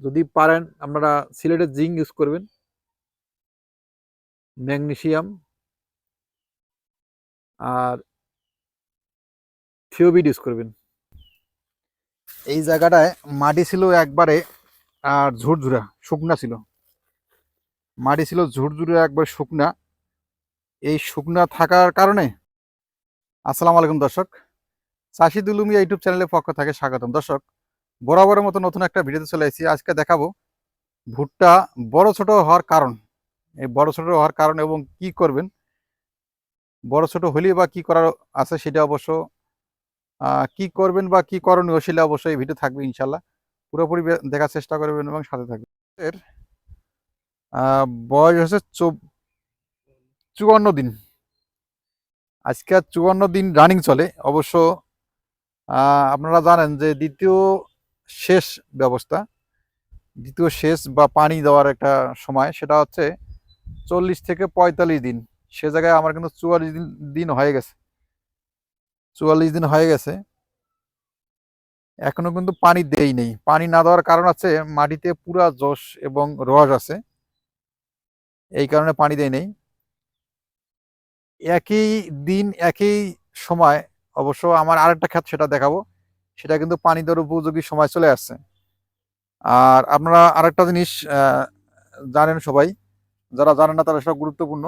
যদি পারেন, আপনারা সিলেটের জিঙ্ক ইউজ করবেন। ম্যাগনেশিয়াম আর থিওবিড ইউজ করবেন। এই জায়গাটায় মাটি ছিল একবারে, আর ঝুরঝুরা, শুকনা ছিল। মাটি ছিল ঝুরঝুরে, একবার শুকনা। এই শুকনা থাকার কারণে, আসসালামু আলাইকুম দর্শক। চাষি দুলুমিয়া ইউটিউব চ্যানেলের পক্ষ থেকে স্বাগতম। দর্শক বরাবরের মতো নতুন একটা ভিডিওতে চলে এসেছি আজকে দেখাবো ভুট্টা বড় ছোট হওয়ার কারণ। এই বড় ছোট হওয়ার কারণ এবং কি করবেন? বড় ছোট হলে বা কি করার আছে সেটা অবশ্য কি করবেন বা কি করণীয় সেটা অবশ্যই ভিডিও থাকবে ইনশাল্লাহ পুরোপুরি দেখার চেষ্টা করবেন এবং সাথে থাকবেন। এর বয়স হচ্ছে চুয়ান্ন দিন। আজকে চুয়ান্ন দিন রানিং চলে। অবশ্য আপনারা জানেন যে দ্বিতীয় শেষ ব্যবস্থা, দ্বিতীয় শেষ বা পানি দেওয়ার একটা সময়, সেটা হচ্ছে চল্লিশ থেকে পঁয়তাল্লিশ দিন। সে জায়গায় আমার কিন্তু চুয়াল্লিশ দিন দিন হয়ে গেছে। চুয়াল্লিশ দিন হয়ে গেছে। এখনও কিন্তু পানি দেই নেই। পানি না দেওয়ার কারণ আছে, মাটিতে পুরা জস এবং রস আছে। এই কারণে পানি দেই নেই। একই দিন, একই সময়, অবশ্য আমার আরেকটা ক্ষেত সেটা দেখাবো। সেটা কিন্তু পানি দেওয়ার উপযোগী সময় চলে আসছে। আর আপনারা আরেকটা জিনিস জানেন সবাই, যারা জানেন না তারা সব গুরুত্বপূর্ণ।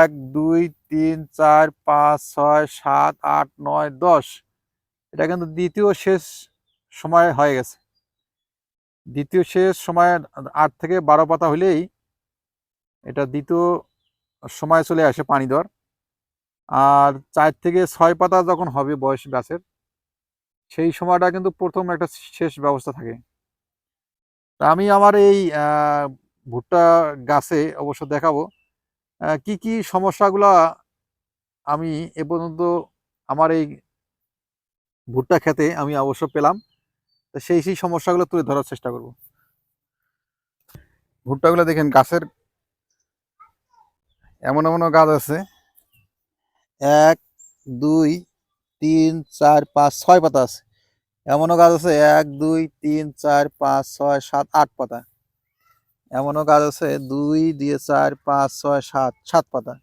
এক, দুই, তিন, চার, পাঁচ, ছয়, সাত, আট, নয়, দশ, এটা কিন্তু দ্বিতীয় শেষ সময় হয়ে গেছে। দ্বিতীয় শেষ সময় আট থেকে বারো পাতা হলেই এটা দ্বিতীয় সময় চলে আসে পানি দেওয়ার। আর চার থেকে ছয় পাতা যখন হবে বয়স গাছের সেই সময়টা কিন্তু প্রথম একটা শেষ ব্যবস্থা থাকে। আমি আমার এই ভুট্টা গাছে অবশ্য দেখাবো কি কি সমস্যাগুলা আমি এ পর্যন্ত আমার এই ভুট্টা খেতে আমি অবশ্য পেলাম। তো সেই সেই সমস্যাগুলো তুলে ধরার চেষ্টা করব। ভুট্টাগুলো দেখেন গাছের এমন এমন গাছ আছে। এক, দুই তিন, চার, পাঁচ, ছয় পাতা আছে। এমনও গাছ আছে, এক, দুই, তিন, চার, পাঁচ, ছয়, সাত, আট পাতা। এমনও গাছ আছে, দুই দিয়ে চার, পাঁচ, ছয়, সাত সাত পাতা।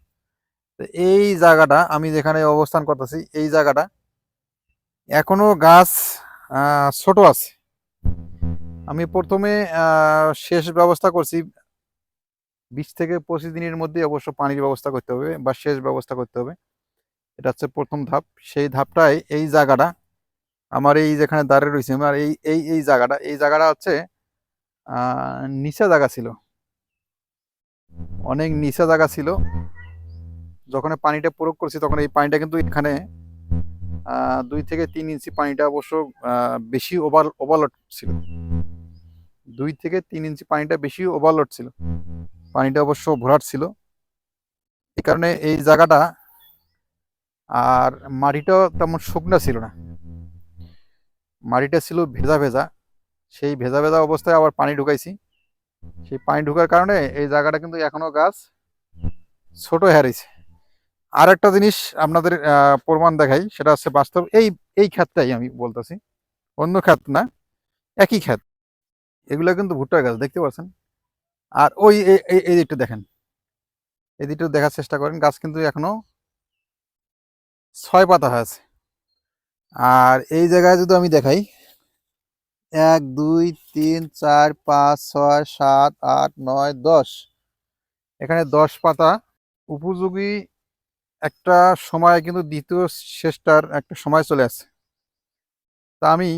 তো এই জায়গাটা আমি যেখানে অবস্থান করতেছি, এই জায়গাটা এখনও গাছ ছোট আছে। আমি প্রথমে শেষ ব্যবস্থা করছি। বিশ থেকে পঁচিশ দিনের মধ্যে অবশ্য পানির ব্যবস্থা করতে হবে বা সেচ ব্যবস্থা করতে হবে। এটা হচ্ছে প্রথম ধাপ। সেই ধাপটায় এই জায়গাটা, আমার এই যেখানে দাঁড়িয়ে রয়েছে, আমার এই এই এই জায়গাটা এই জায়গাটা হচ্ছে নিচা জায়গা ছিল। অনেক নিচা জায়গা ছিল। যখন পানিটা প্রয়োগ করছি, তখন এই পানিটা কিন্তু এখানে দুই থেকে তিন ইঞ্চি পানিটা অবশ্য বেশি ওভার, ওভারলোড ছিল। দুই থেকে তিন ইঞ্চি পানিটা বেশি ওভারলোড ছিল। পানিটা অবশ্য ভরাট ছিল। এই কারণে এই জায়গাটা আর মাটিটাও তেমন শুকনা ছিল না। মাটিটা ছিল ভেজা ভেজা। সেই ভেজা ভেজা অবস্থায় আবার পানি ঢুকাইছি। সেই পানি ঢুকার কারণে এই জায়গাটা কিন্তু এখনও গাছ ছোট হারিয়েছে আর একটা জিনিস আপনাদের প্রমাণ দেখাই, সেটা হচ্ছে বাস্তব, এই এই ক্ষেতটাই আমি বলতেছি। অন্য ক্ষেত না, একই ক্ষেত। এগুলো কিন্তু ভুট্টার গাছ, দেখতে পাচ্ছেন? আর ওই এই- দিকটা দেখেন। এই দিকটা দেখার চেষ্টা করেন, গাছ কিন্তু এখনও ছয় পাতা আছে আর এই জায়গায় যদি আমি দেখাই, এক, দুই, তিন, চার, পাঁচ, ছয়, সাত, আট, নয়, দশ। এখানে দশ পাতা। উপযোগী একটা সময় কিন্তু দ্বিতীয় শেষটার একটা সময় চলে আসছে তা আমি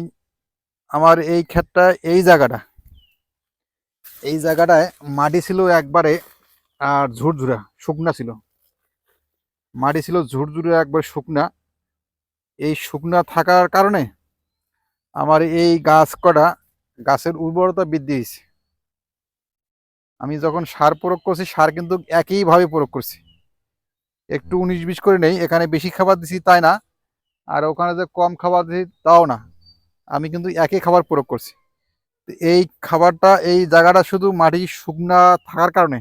আমার এই ক্ষেতটা, এই জায়গাটা, এই জায়গাটায় মাটি ছিল একবারে, আর ঝুরঝুরা, শুকনা ছিল। মাটি ছিল ঝুরঝুরে একবার শুকনা। এই শুকনা থাকার কারণে আমার এই গাছ কটা গাছের উর্বরতা বৃদ্ধি হয়েছে। আমি যখন সার প্রয়োগ করছি, সার কিন্তু একইভাবে প্রয়োগ করছি। একটু উনিশ বিশ করে নেই, এখানে বেশি খাবার দিছি তাই না, আর ওখানে যে কম খাবার দিছি তাও না। আমি কিন্তু একই খাবার প্রয়োগ করছি। এই খাবারটা, এই জায়গাটা শুধু মাটি শুকনা থাকার কারণে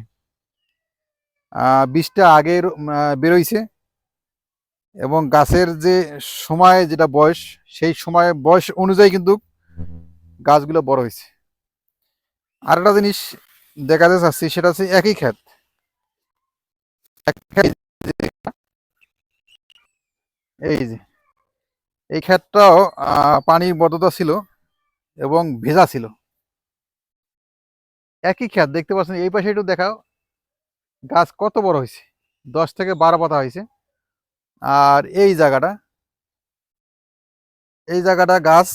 বীজটা আগে বেরোইছে এবং গাছের যে সময়, যেটা বয়স, সেই সময়, বয়স অনুযায়ী কিন্তু গাছগুলো বড় হয়েছে। আরেকটা জিনিস দেখাতে চাচ্ছি, সেটা হচ্ছে একই ক্ষেত। এই যে, এই ক্ষেতটাও পানির বদ্ধতা ছিল এবং ভেজা ছিল। একই ক্ষেত, দেখতে পাচ্ছেন, এই পাশে একটু দেখাও। গাছ কত বড় হয়েছে? দশ থেকে বারো পাতা হয়েছে। আর এই জায়গাটা এই জায়গাটা গাছ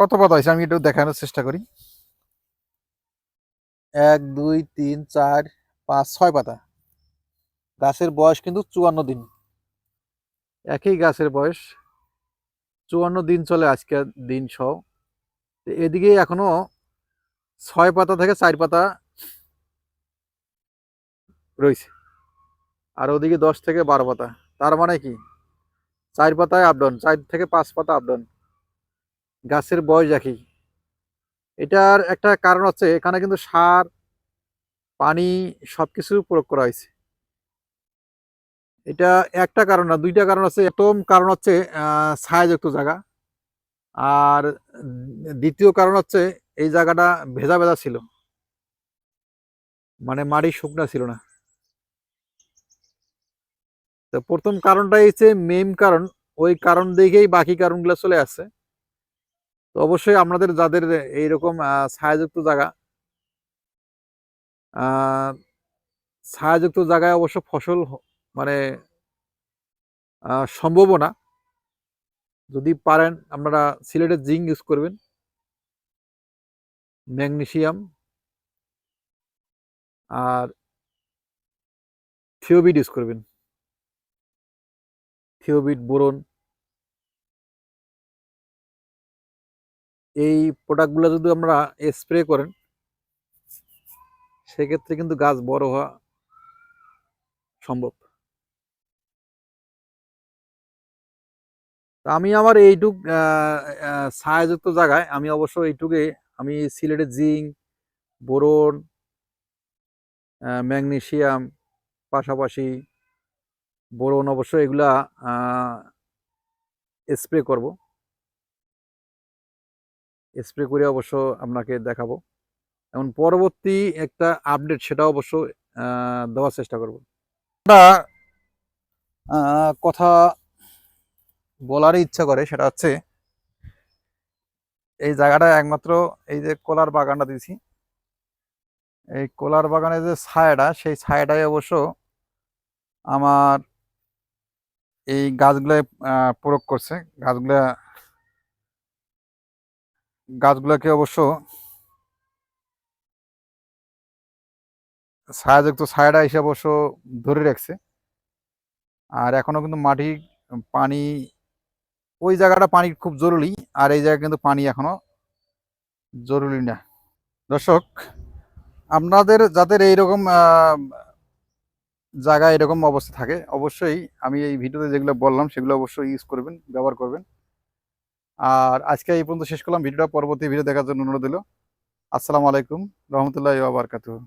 কত পাতা হয়েছে? আমি একটু দেখানোর চেষ্টা করি। এক, দুই, তিন, চার, পাঁচ, ছয় পাতা। গাছের বয়স কিন্তু চুয়ান্ন দিন। একই গাছের বয়স, চুয়ান্ন দিন চলে আজকের দিন সহ এদিকে এখনও ছয় পাতা থেকে চার পাতা রয়েছে। আর ওদিকে দশ থেকে বারো পাতা। তার মানে কি? চার পাতায় আপডাউন চার থেকে পাঁচ পাতা আপডাউন গাছের বয়স একই। এটার একটা কারণ হচ্ছে এখানে কিন্তু সার, পানি সবকিছু প্রয়োগ করা হয়েছে। এটা একটা কারণ না, দুইটা কারণ আছে প্রথম কারণ হচ্ছে ছায়াযুক্ত জায়গা। আর দ্বিতীয় কারণ হচ্ছে, এই জায়গাটা ভেজা ভেজা ছিল। মানে মাটি শুকনা ছিল না। তো প্রথম কারণটাই হচ্ছে মেইন কারণ। ওই কারণ দেখেই বাকি কারণগুলো চলে আসছে তো অবশ্যই আপনাদের যাদের এইরকম ছায়াযুক্ত জায়গা ছায়াযুক্ত জায়গায় অবশ্য ফসল মানে সম্ভাবনা যদি পারেন, আপনারা সিলেটের জিঙ্ক ইউজ করবেন। ম্যাগনেশিয়াম আর থিওবিড ইউজ করবেন। থিওবিট বোরন। এই প্রোডাক্টগুলো যদি আমরা স্প্রে করেন, সেক্ষেত্রে কিন্তু গাছ বড় হওয়া সম্ভব। আমি আমার এইটুক ছায়াযুক্ত জায়গায় আমি অবশ্য এইটুকে আমি সিলেটের জিঙ্ক, বোরন ম্যাগনেসিয়াম পাশাপাশি বোরন অবশ্য এগুলা স্প্রে করব। স্প্রে করে অবশ্য আপনাকে দেখাবো। এবং পরবর্তী একটা আপডেট সেটা অবশ্য দেওয়ার চেষ্টা করব। আমরা কথা বলারই ইচ্ছা করে সেটা হচ্ছে, এই জায়গাটা একমাত্র এই যে কলার বাগানটা দিয়েছি। এই কলার বাগানের যে ছায়াটা, সেই ছায়াটাই অবশ্য আমার এই গাছগুলো প্রয়োগ করছে। গাছগুলা, গাছগুলোকে অবশ্য ছায়াযুক্ত ছায়াটা এসে অবশ্য ধরে রাখছে। আর এখনও কিন্তু মাটি, পানি, ওই জায়গাটা পানি খুব জরুরি, আর এই জায়গায় কিন্তু পানি এখনও জরুরি না। দর্শক, আপনাদের যাদের এইরকম আহ, জায়গায় এরকম অবস্থা থাকে। অবশ্যই আমি এই ভিডিওতে যেগুলো বললাম সেগুলো অবশ্যই ইউজ করবেন ব্যবহার করবেন। আর আজকে এই পর্যন্ত শেষ করলাম। ভিডিওটা পরবর্তী ভিডিও দেখার জন্য অনুরোধ দিল আসসালামু আলাইকুম রহমতুল্লাহ বারকাতুহ।